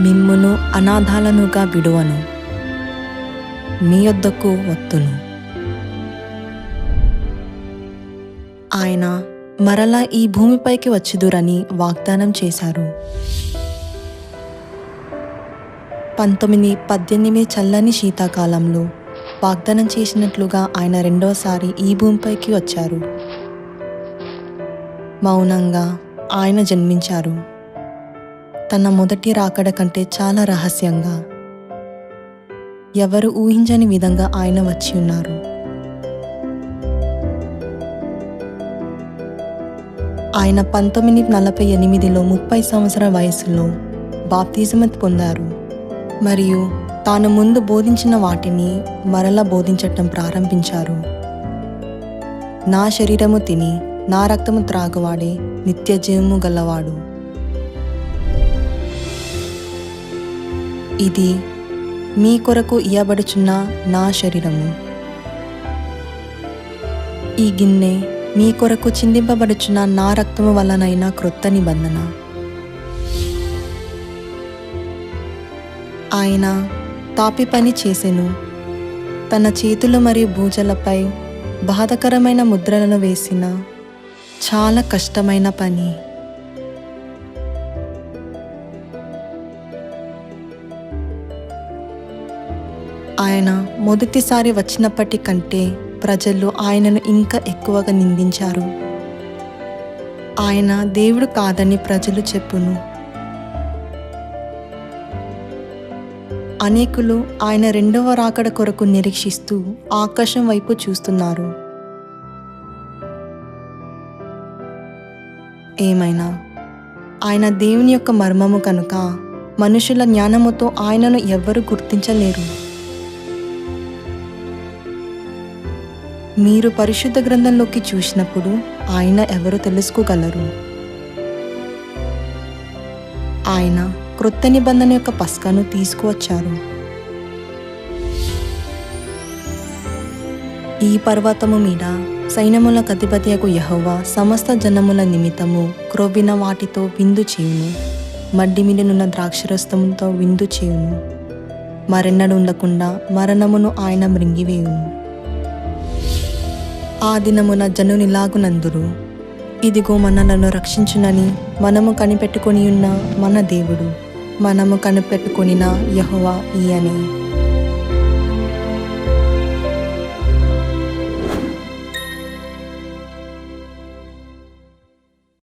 మిమ్మును అనాథాలనుగా విడువను. మీ యొద్దకు వత్తును. ఆయన మరలా ఈ భూమిపైకి వచ్చిదురని వాగ్దానం చేశారు. పంతొమ్మిది పద్దెనిమిది చల్లని శీతాకాలంలో వాగ్దానం చేసినట్లుగా ఆయన రెండోసారి ఈ భూమిపైకి వచ్చారు. మౌనంగా ఆయన జన్మించారు. తన మొదటి రాకడ కంటే చాలా రహస్యంగా. ఎవరు ఊహించని విధంగా ఆయన వచ్చి ఉన్నారు. ఆయన పంతొమ్మిది నలభై ఎనిమిదిలో ముప్పై సంవత్సరాల వయసులో బాప్తిజమత్ పొందారు. మరియు తాను ముందు బోధించిన వాటిని మరలా బోధించటం ప్రారంభించారు. నా శరీరము తిని నా రక్తము త్రాగువాడే నిత్య జీవము గలవాడు. ఇది మీ కొరకు ఇయ్యబడుచున్న నా శరీరము. ఈ గిన్నె మీ కొరకు చిందింపబడుచున్న నా రక్తము వలనైన క్రొత్త నిబంధన. ఆయన తాపి పని చేసెను. తన చేతులు మరియు భూజలపై బాధకరమైన ముద్రలను వేసిన చాలా కష్టమైన పని. ఆయన మొదటిసారి వచ్చినప్పటి కంటే ప్రజలు ఆయనను ఇంకా ఎక్కువగా నిందించారు. ఆయన దేవుడు కాదని ప్రజలు చెప్పును. అనేకులు ఆయన రెండవ రాకడ కొరకు నిరీక్షిస్తూ ఆకాశం వైపు చూస్తున్నారు. ఏమైనా? ఆయన దేవుని యొక్క మర్మము కనుక మనుషుల జ్ఞానముతో ఆయనను ఎవ్వరూ గుర్తించలేరు. మీరు పరిశుద్ధ గ్రంథంలోకి చూసినప్పుడు ఆయన ఎవరు తెలుసుకోగలరు? ఆయన క్రొత్త నిబంధన యొక్క పస్కాను తీసుకువచ్చారు. ఈ పర్వతము మీద సైన్యముల కతిపతియకు యహోవా సమస్త జనముల నిమిత్తము క్రొవ్విన వాటితో విందు చేయును. మడ్డి మీదనున్న ద్రాక్షరస్తముతో విందు చేయును. మరెన్నడు ఉండకుండా మరణమును ఆయన మృంగివేయును. ఆ దినమున జనునిలాగునందురు ఇదిగో మనలను రక్షించునని మనము కనిపెట్టుకొని ఉన్న మన దేవుడు. మనము కనిపెట్టుకొనిన యహోవా ఈయనే.